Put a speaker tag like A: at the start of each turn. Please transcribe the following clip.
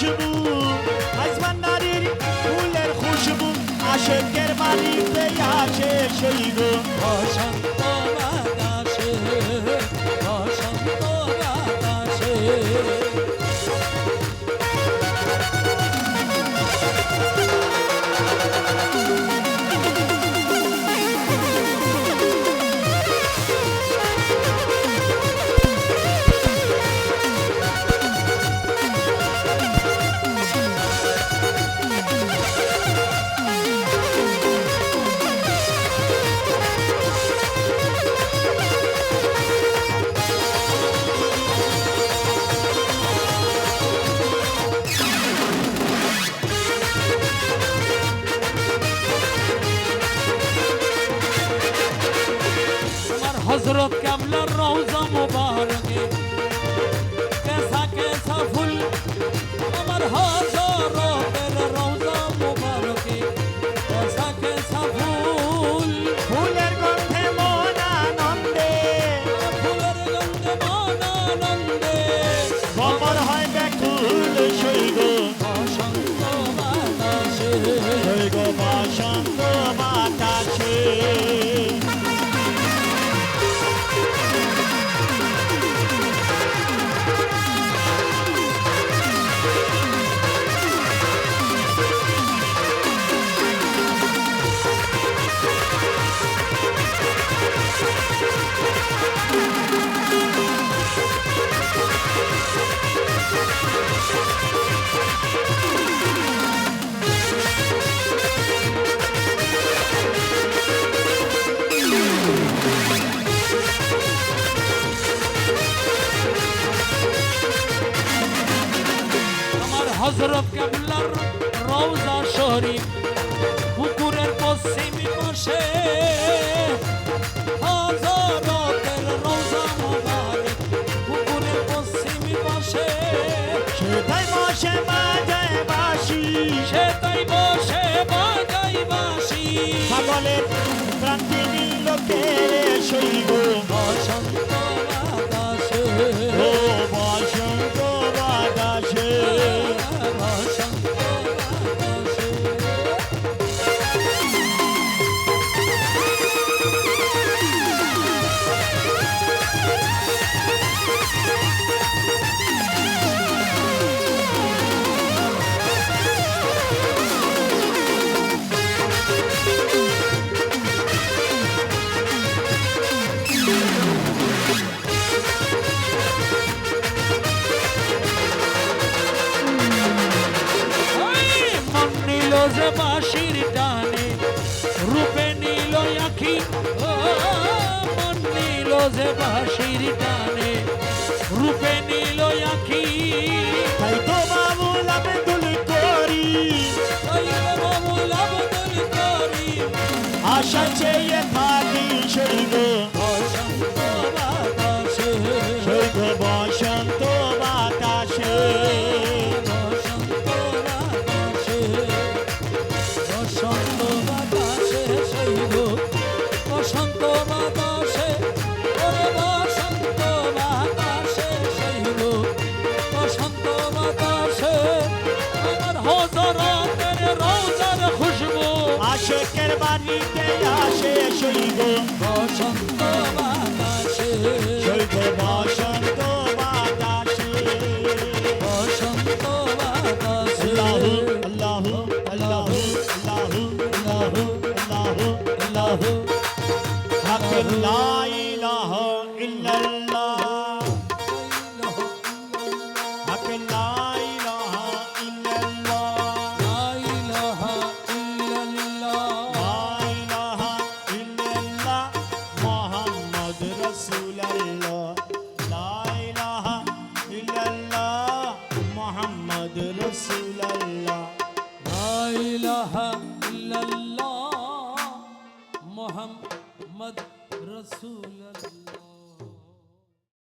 A: خوشبو از من ندیری پولر خوشبو عاشق گرمانی به عاشق شیدو باشم কামলার রওজা মুবারকে। কেসা কেসা ফুল
B: আমার রওজা
A: মুবারকে হজরত কেবলার রওজা শরীফ পুকুরের পশ্চিম পাশে। হজরতের রওজা মোবারক পুকুরের পশ্চিম পাশে।
B: সেটাই বসে বাজায় বাসি
A: সে তাই বসে বাজাই বাসি
B: সকলের ক্রান্তি লোকে সেই গো।
A: বসন্ত যে বাঁশির টানে রূপে নিল আখি ও মন নিল যে বাঁশির টানে। রূপে নিল আখি
B: তাই তো বাবুল আব্দুল করি
A: তাইলে বাবুল আব্দুল করিম।
B: আশা চেয়ে থাকি সেই আশেকের বাড়িতে আসে শৈব
A: বসন্ত বাতাসে।
B: সেই লা ইলাহা ইল্লাল্লাহ। মুহাম্মদ রাসূলুল্লাহ লা ইলাহা ইল্লাল্লাহ। মুহাম্মদ রাসূলুল্লাহ
A: লা ইলাহা ইল্লাল্লাহ। মুহাম্মদ রাসূলুল্লাহ